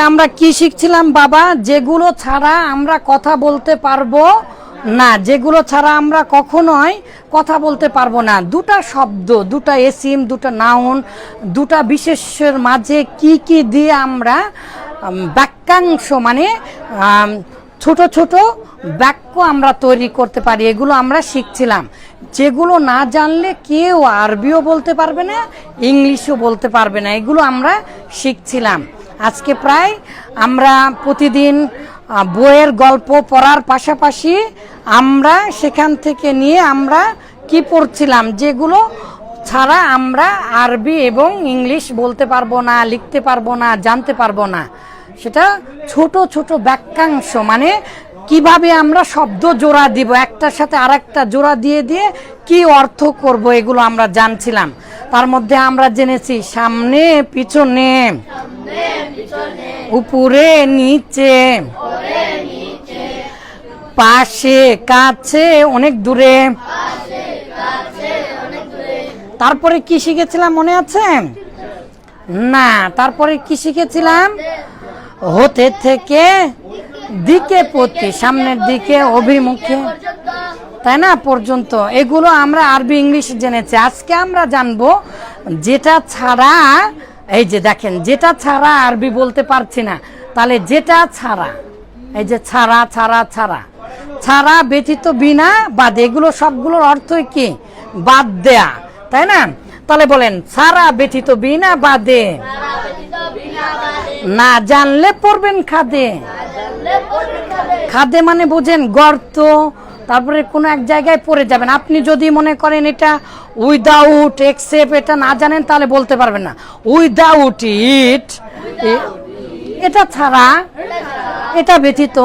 তাহলে আমরা কি শিখছিলাম, বাবা? যেগুলো ছাড়া আমরা কথা বলতে পারব না। যেগুলো ছাড়া আমরা কখনোই কথা বলতে পারব না। দুটা শব্দ, দুটা এসিম, দুটা নাউন, দুটা বিশেষের মাঝে কি কি দিয়ে আমরা বাক্যাংশ মানে ছোট ছোট বাক্য আমরা তৈরি করতে পারি। এগুলো আমরা শিখছিলাম। যেগুলো না জানলে কেউ আরবিও বলতে পারবে না, ইংলিশও বলতে পারবে না। এগুলো আমরা শিখছিলাম। আজকে প্রায় আমরা প্রতিদিন বইয়ের গল্প পড়ার পাশাপাশি আমরা সেখান থেকে নিয়ে আমরা কি পড়ছিলাম যেগুলো ছাড়া আমরা আরবি এবং ইংলিশ বলতে পারব না, লিখতে পারব না, জানতে পারব না। সেটা ছোট ছোট বাক্যাংশ মানে কীভাবে আমরা শব্দ জোড়া দিব? একটার সাথে আরেকটা জোড়া দিয়ে দিয়ে কি অর্থ করব এগুলো আমরা জানছিলাম। তার মধ্যে আমরা জেনেছি, সামনে, পিছনে, উপরে, নিচে, পাশে, কাছে, অনেক দূরে। তারপরে কি শিখেছিলাম মনে আছে? না, তারপরে কি শিখেছিলাম? হতে থেকে দিকে প্রতি সামনের দিকে, অভিমুখে, তাই না, পর্যন্ত। এগুলো আমরা আরবি ইংলিশ জেনেছি। আজকে আমরা জানব যেটা ছাড়া, এই যে দেখেন, যেটা ছাড়া আরবি বলতে পারছি না, তাহলে যেটা ছাড়া, এই যে ছাড়া ছাড়া ছাড়া ছাড়া ব্যতীত বিনা বাদ, এগুলো সবগুলোর অর্থ কি? বাদ দেয়া, তাই না? তাহলে বলেন, ছাড়া ব্যতীত বিনা বাদে, না জানলে পড়বেন খাদে। খাদে মানে বোঝেন গর্ত, তারপরে কোনো এক জায়গায় পড়ে যাবেন। আপনি যদি মনে করেন এটা উইদাউট এক্সেপ এটা না জানেন, তাহলে বলতে পারবেন না। উইদাউট ইট এটা ছাড়া, এটা ব্যতীত,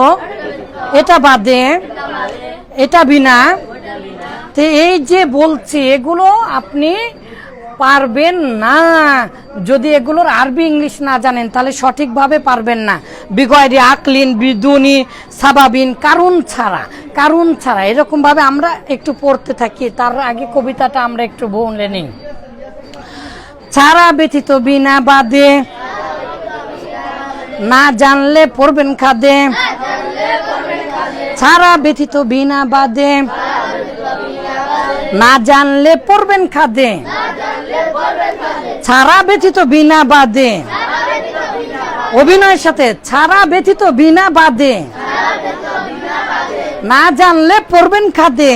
এটা বাদে, এটা বিনা, তো এই যে বলছি, এগুলো আপনি পারবেন না। যদি এগুলোর আরবি ইংলিশ না জানেন, তাহলে সঠিকভাবে পারবেন না। বিগয়রি, আকলিন, বিদুনি, সাবাবিন কারণ ছাড়া কারণ ছাড়া। এরকমভাবে আমরা একটু পড়তে থাকি। তার আগে কবিতাটা আমরা একটু বলে নিই। ছাড়া ব্যতীত বিনা বাদে না জানলে পড়বেন খাদে। ছাড়া ব্যতীত বিনা বাদে না জানলে পড়বেন খাদে। ছাড়া ব্যতীত বিনা বাদে। অভিনয়ের সাথে ছাড়া ব্যতীত বিনা বাদে। না জানলে পড়বেন খাদে।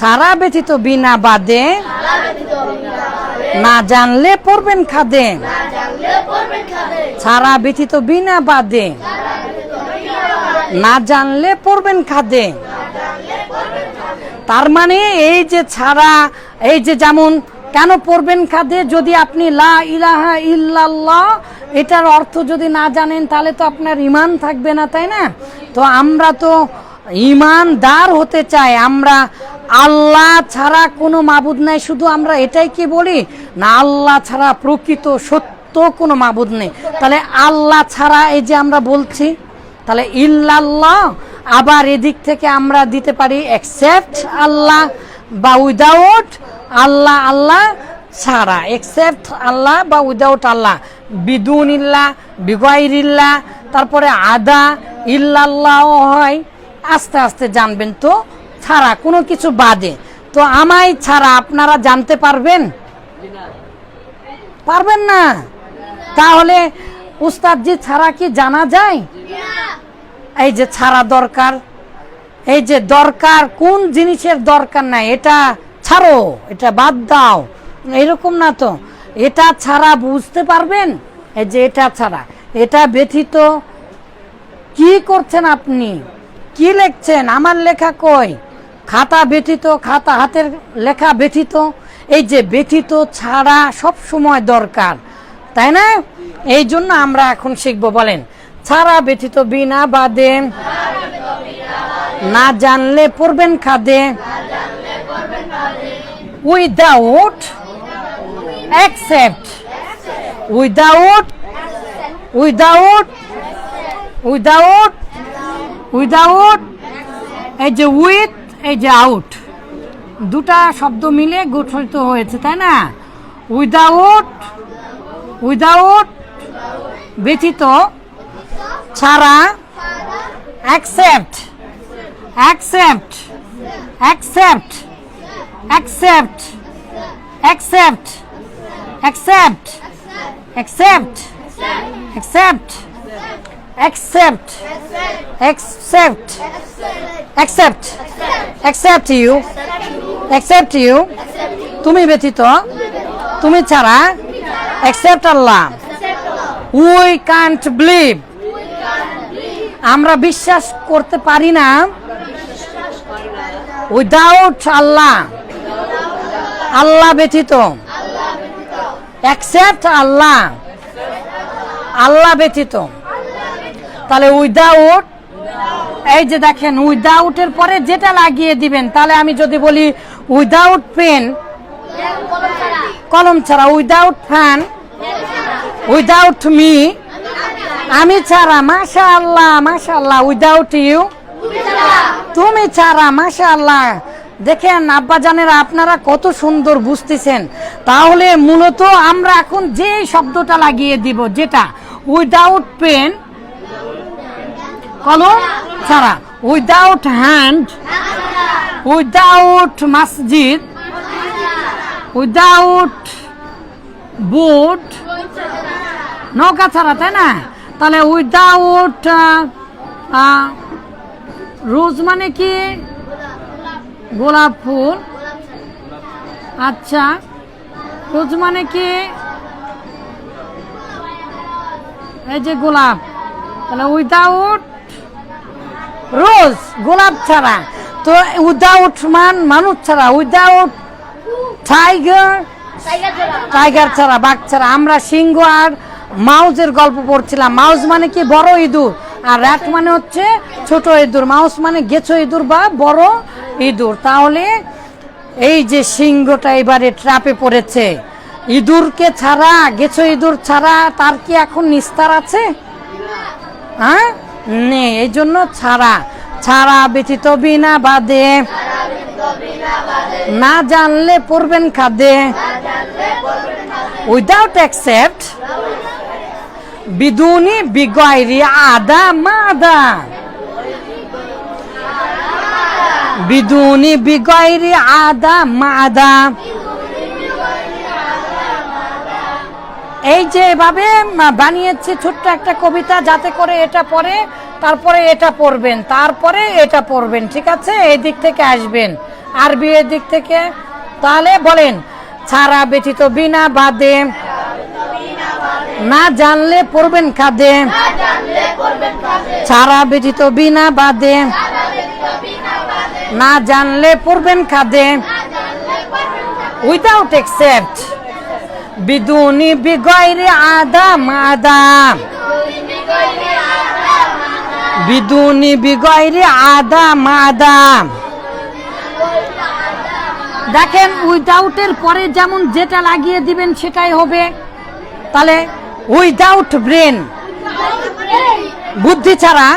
ছাড়া ব্যতীত বিনা বাদে। না জানলে পড়বেন খাদে। ছাড়া ব্যতীত বিনা বাদে। না জানলে পড়বেন খাদে। তার মানে এই যে ছাড়া, এই যে যেমন কেন পড়বেন খাদে যদি আপনি লা ইলাহা ইল্লাল্লাহ, এটার অর্থ যদি না জানেন, তাহলে তো আপনার ইমান থাকবে না, তাই না? তো আমরা তো ইমানদার হতে চাই, আমরা আল্লাহ ছাড়া কোনো মাবুদ নাই, শুধু আমরা এটাই কি বলি? না, আল্লাহ ছাড়া প্রকৃত সত্য কোনো মাবুদ নেই। তাহলে আল্লাহ ছাড়া এই যে আমরা বলছি, তাহলে ইল্লাল্লাহ, আবার এদিক থেকে আমরা দিতে পারি এক্সেপ্ট আল্লাহ বা উইদাউট আল্লাহ আল্লাহ ছাড়া এক্সেপ্ট আল্লাহ বা উইদাউট আল্লাহ। বিদুন ইল্লা বিগয়রিল্লা তারপরে আদা, ইল্লাল্লাহ হয়। আস্তে আস্তে জানবেন তো, ছাড়া, কোনো কিছু বাদে। তো আমায় ছাড়া আপনারা জানতে পারবেন? পারবেন না? তাহলে উস্তাদজি, ছাড়া কি জানা যায়? এই যে ছাড়া দরকার, এই যে দরকার, কোন জিনিসের দরকার নাই, এটা ছাড়ো, এটা বাদ দাও। এরকম না তো। এটা ছাড়া বুঝতে পারবেন? এই যে এটা ছাড়া। এটা ব্যথিত। কি করছেন আপনি? কি লিখছেন? আমার লেখা কই? খাতা ব্যথিত, খাতা হাতের লেখা ব্যথিত। এই যে ব্যথিত ছাড়া সব সময় দরকার, তাই না? এই জন্য আমরা এখন শিখব, বলেন, ছাড়া ব্যথিত বিনা বাদে না জানলে পড়বেন খাদে। Without accept without without without without এই যে উইথ এই যে আউট দুটা শব্দ মিলে গঠিত হয়েছে, তাই না? উইদাউট উইদাউট ব্যথিত ছাড়া accept accept accept accept accept accept accept accept accept accept. Accept. Accept you. Accept you. তুমি ব্যতীত, তুমি ছাড়া accept Allah. We can't believe আমরা বিশ্বাস করতে পারি না। উইদাউট আল্লাহ। আল্লাহ ব্যতীত। অ্যাকসেপ্ট আল্লাহ। আল্লাহ ব্যতীত। তাহলে উইদাউট এই যে দেখেন উইদাউটের পরে যেটা লাগিয়ে দিবেন, তাহলে আমি যদি বলি উইদাউট পেন কলম ছাড়া উইদাউট ফ্যান উইদাউট মি আমি ছাড়া মাশা আল্লাহ মাশা আল্লাহ উইদাউট ইউ তুমি ছাড়া মাশা আল্লাহ দেখেন আব্বাজানেরা আপনারা কত সুন্দর বুঝতেছেন। তাহলে মূলত আমরা এখন যে শব্দটা লাগিয়ে দিব, যেটা উইদাউট পেন কলম ছাড়া উইদাউট হ্যান্ড উইদাউট মসজিদ উইদাউট বুট নৌকা ছাড়া, তাই না? তাহলে উইদাউট রোজ মানে কি? গোলাপ ফুল। আচ্ছা রোজ মানে কি? এই যে গোলাপ, তাহলে উইদাউট রোজ গোলাপ ছাড়া। তো উইদাউট মান, মানুষ ছাড়া উইদাউট টাইগার টাইগার ছাড়া, বাঘ ছাড়া। আমরা সিংহ আর মাউজের গল্প পড়ছিলাম। মাউস মানে কি? বড় ইঁদুর। আর র্যাট মানে হচ্ছে ছোট ইঁদুর। মাউস মানে গেছো ইঁদুর বা বড় ইঁদুর। তাহলে এই যে সিংহটা এবারে ট্রাপে পড়েছে, ইঁদুরকে ছাড়া, গেছো ইঁদুর ছাড়া, তার কি এখন নিস্তার আছে? হ্যাঁ? নেই এই জন্য ছাড়া। ছাড়া ব্যতীত বিনা বাদে। না জানলে পড়বেন খাদে। উইদাউট অ্যাকসেপ্ট বিদুনি বিগয়রি আদা মাদা। বিদুনি বিগয়রি আদা মাদা। এই যে এভাবে বানিয়েছে ছোট্ট একটা কবিতা যাতে করে এটা পড়ে তারপরে এটা পড়বেন তারপরে এটা পড়বেন ঠিক আছে? এই দিক থেকে আসবেন আরবি এর দিক থেকে। তাহলে বলেন ছাড়া ব্যতীত বিনা বাদে না জানলে পড়বেন কাঁদে। ছাড়া ব্যতীত বিনা বাদে না জানলে পড়বেন কাঁদে। উইদাউট এক্সেপ্ট বিদুনি বিগয়রে আদা মাদা বিদুনি বিগয়রে আদা মাদা দেখেন উইদাউটের পরে যেমন যেটা লাগিয়ে দিবেন সেটাই হবে। তাহলে উইদাউট ব্রেন বুদ্ধি ছাড়া।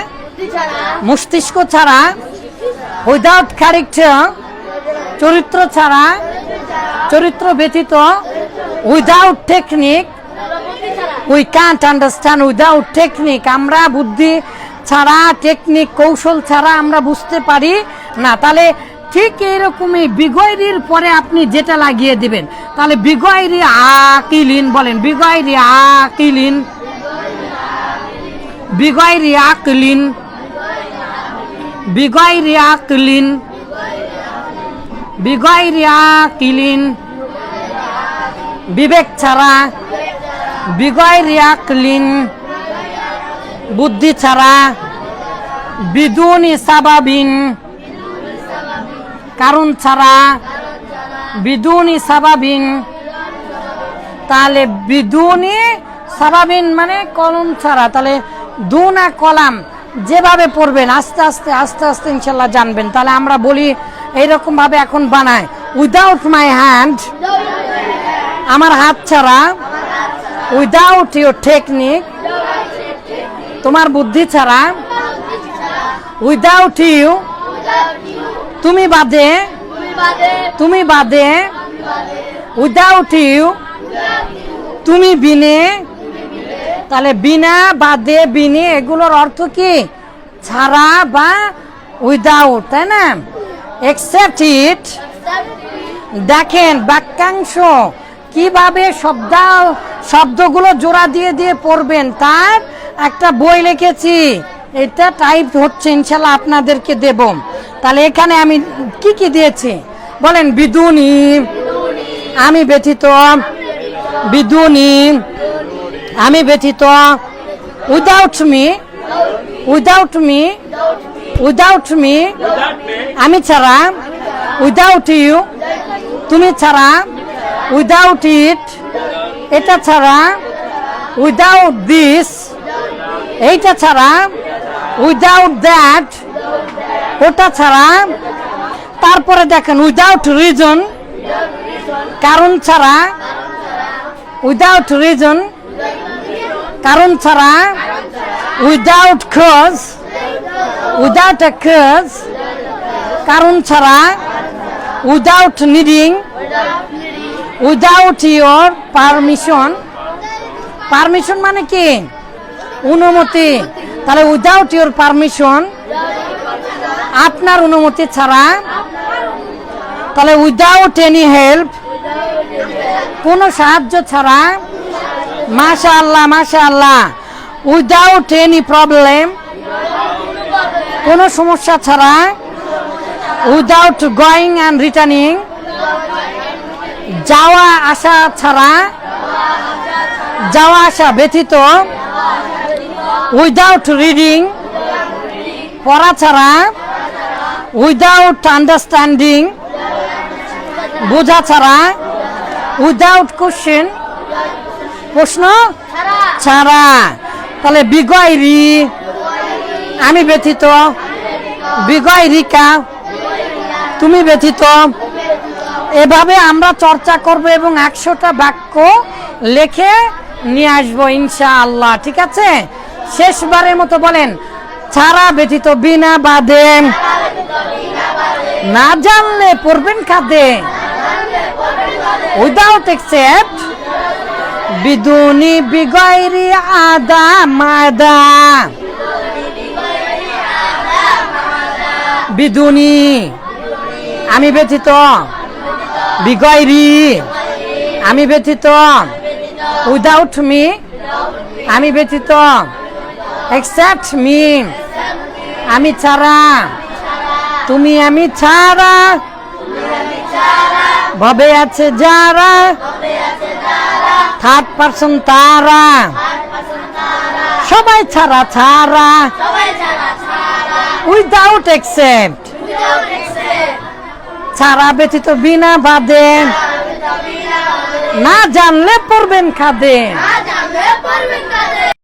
মস্তিষ্ক ছাড়া উইদাউট ক্যারেক্টার চরিত্র ছাড়া, চরিত্র ব্যতীত without technique we can't understand without technique আমরা বুদ্ধি ছাড়া টেকনিক কৌশল ছাড়া আমরা বুঝতে পারি না। তাহলে ঠিক এরকমই বিগয়রির পরে আপনি যেটা লাগিয়ে দিবেন, তাহলে বিগয়রি আকিলিন বলেন, বিগয়রি আকিলিন। বিগয়রি আকলিন। বিগয়রি আকিলিন বিবেক ছাড়া বিগয়রি আকলিন বুদ্ধি ছাড়া বিদুনি সাবাবিন কারণ ছাড়া বিদুনি সাবাবিন তাহলে বিদুনি সাবাবিন মানে কলম ছাড়া তাহলে দুনা কলাম যেভাবে পড়বেন, আস্তে আস্তে আস্তে আস্তে ইনশাল্লাহ জানবেন। তাহলে আমরা বলি এইরকম ভাবে এখন বানায়। উইদাউট মাই হ্যান্ড আমার হাত ছাড়া উইদাউট ইউর টেকনিক তোমার বুদ্ধি ছাড়া উইদাউট ইউ তুমি বাদে তুমি বাদে উইদাউট ইউ তুমি বিনে তাহলে বিনা বাদে বিনে এগুলোর অর্থ কি? ছাড়া বা উইদাউট তাই না? এক্সেপ্ট ইট দেখেন বাক্যাংশ কীভাবে শব্দ শব্দগুলো জোড়া দিয়ে দিয়ে পড়বেন, তার একটা বই লিখেছি। এটা টাইপ হচ্ছে, ইনশাল্লাহ আপনাদেরকে দেব। তাহলে এখানে আমি কি কি দিয়েছি? বলেন, বিদুনি, আমি ব্যথিত বিদুনি আমি ব্যথিত। Without me without me without me আমি ছাড়া উইদাউট ইউ তুমি ছাড়া উইদাউট ইট এটা ছাড়া উইদাউট দিস এইটা ছাড়া উইদাউট দ্যাট ওটা ছাড়া। তারপরে দেখেন উইদাউট রিজন কারণ ছাড়া উইদাউট রিজন কারণ ছাড়া উইদাউট খোঁজ উইদাউট এ খোঁজ কারণ ছাড়া without needing without your permission permission মানে কি? অনুমতি। তাহলে উইদাউট ইয়োর পারমিশন আপনার অনুমতি ছাড়া, তাহলে উইদাউট এনি হেল্প কোনো সাহায্য ছাড়া মাশা আল্লাহ মাশা আল্লাহ উইদাউট এনি প্রবলেম কোনো সমস্যা ছাড়া উইদাউট গোয়িং অ্যান্ড রিটার্নিং যাওয়া আসা ছাড়া, যাওয়া আসা ব্যতীত উইদাউট রিডিং পড়া ছাড়া উইদাউট আন্ডারস্ট্যান্ডিং বোঝা ছাড়া উইদাউট কোশ্চেন প্রশ্ন? ছাড়া। তাহলে বিগয়রি আমি ব্যথিত। বিগয়রিকা তুমি ব্যথিত। এভাবে আমরা চর্চা করব এবং একশোটা বাক্য লেখে নিয়ে আসব ইনশা আল্লাহ ঠিক আছে? শেষবারের মতো বলেন ছাড়া ব্যথিত বিনা বাদে। না জানলে পড়বেন খাদে উইদাউট এক্সেপ্ট বিদুনি বিগয়রি আদা মাদা। বিদুনি, আমি ব্যথিত। বিগৈরি আমি ব্যথিত। উইদাউট মি আমি ব্যথিত। এক্সেপ্ট মি আমি ছাড়া। তুমি আমি ছাড়া। ভবে আছে যারা। থার্ড পার্সেন্ট তারা। সবাই ছাড়া ছাড়া। উইদাউট এক্সেপ্ট ছাড়া ব্যতীত বিনা বাদে। না জানলে পড়বেন খাদে না জানলে পড়বেন কাদের